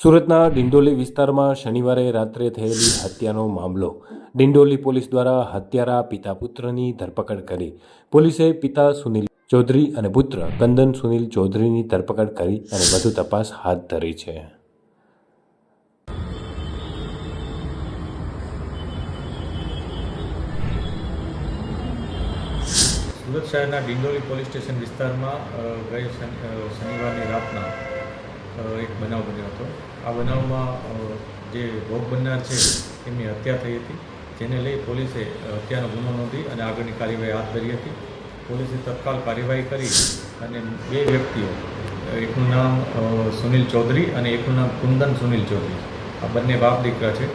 સુરતના ડિંડોલી વિસ્તારમાં શનિવારે રાત્રે થયેલી હત્યાનો મામલો. ડિંડોલી પોલીસ દ્વારા હત્યારા પિતા પુત્રની ધરપકડ કરી. પોલીસે પિતા સુનિલ ચૌધરી અને પુત્ર કંદન સુનિલ ચૌધરીની ધરપકડ કરી અને વધુ તપાસ હાથ ધરી છે. સુરત શહેરના ડિંડોલી પોલીસ સ્ટેશન વિસ્તારમાં ગઈ શનિવારની રાતના એક બનાવ બન્યો હતો. આ બનાવમાં જે ભોગ બનનાર છે એમની હત્યા થઈ હતી જેને લઈ પોલીસે હત્યાનો ગુનો નોંધી અને આગળની કાર્યવાહી હાથ ધરી હતી. પોલીસે તત્કાલ કાર્યવાહી કરી અને બે વ્યક્તિઓ એકનું નામ સુનિલ ચૌધરી અને એકનું નામ કુંદન સુનિલ ચૌધરી. આ બંને બાપ દીકરા છે.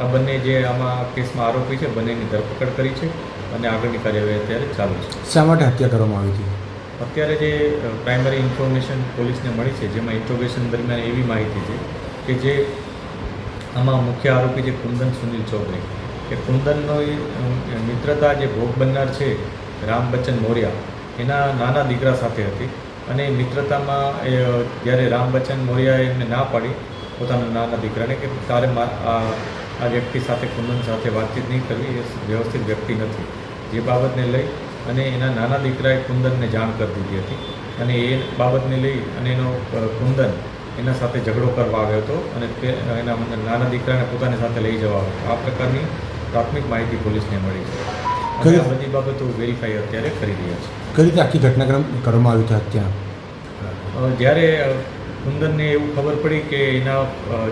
આ બંને જે આમાં કેસમાં આરોપી છે બંનેની ધરપકડ કરી છે અને આગળની કાર્યવાહી અત્યારે ચાલુ છે. શા માટે હત્યા કરવામાં આવી હતી? અત્યારે જે પ્રાઇમરી ઇન્ફોર્મેશન પોલીસને મળી છે જેમાં ઇન્ટ્રોગેશન દરમિયાન એવી માહિતી છે કે જે આમાં મુખ્ય આરોપી છે કુંદન સુનિલ ચૌધરી. કે કુંદનનો એ, મિત્રતા જે ભોગ બનનાર છે રામ બચ્ચન મોર્યા એના નાના દીકરા સાથે હતી અને એ મિત્રતામાં એ જ્યારે રામ બચ્ચન મોર્યાએ એમને ના પાડી પોતાના નાના દીકરાને કે તારે આ વ્યક્તિ સાથે કુંદન સાથે વાતચીત નહીં કરવી એ વ્યવસ્થિત વ્યક્તિ નથી. જે બાબતને લઈ અને એના નાના દીકરાએ કુંદનને જાણ કરી દીધી હતી અને એ બાબતને લઈ અને એનો કુંદન એના સાથે ઝઘડો કરવા આવ્યો હતો અને તે એના નાના દીકરાને પોતાની સાથે લઈ જવા આવ્યો આ પ્રકારની પ્રાથમિક માહિતી પોલીસને મળી છે. કઈ- બધી બાબતો વેરીફાઈ અત્યારે કરી રહ્યા છે. કઈ રીતે આખી ઘટનાક્રમ કરવામાં આવ્યું હતી ત્યાં જ્યારે કુંદનને એવું ખબર પડી કે એના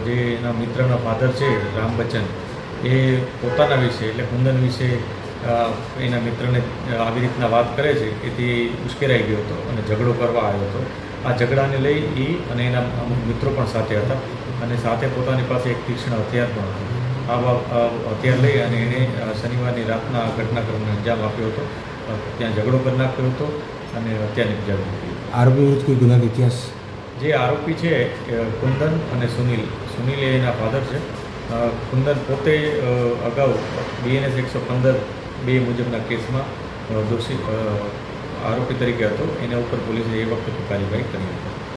જે એના મિત્રના ફાધર છે રામ બચ્ચન એ પોતાના વિશે એટલે કુંદન વિશે એના મિત્રને આવી રીતના વાત કરે છે કે તે ઉશ્કેરાઈ ગયો હતો અને ઝઘડો કરવા આવ્યો હતો. આ ઝઘડાને લઈ એ અને એના અમુક મિત્રો પણ સાથે હતા અને સાથે પોતાની પાસે એક તીક્ષ્ણ હથિયાર પણ હતું. આ હથિયાર લઈ અને એણે શનિવારની રાતના ઘટનાક્રમને અંજામ આપ્યો હતો. ત્યાં ઝઘડો કરી નાખ્યો હતો અને હત્યા નિપજાવી હતી આરોપી વિરુદ્ધ કોઈ ગુનાનો ઇતિહાસ? જે આરોપી છે કુંદન અને સુનિલ. સુનિલ એ એના ફાધર છે. કુંદન પોતે અગાઉ બીએનએસ એકસો પંદર બે મુજબના કેસમાં દોષિત આરોપી તરીકે હતો. એના ઉપર પોલીસે એ વખતે કાર્યવાહી કરી હતી.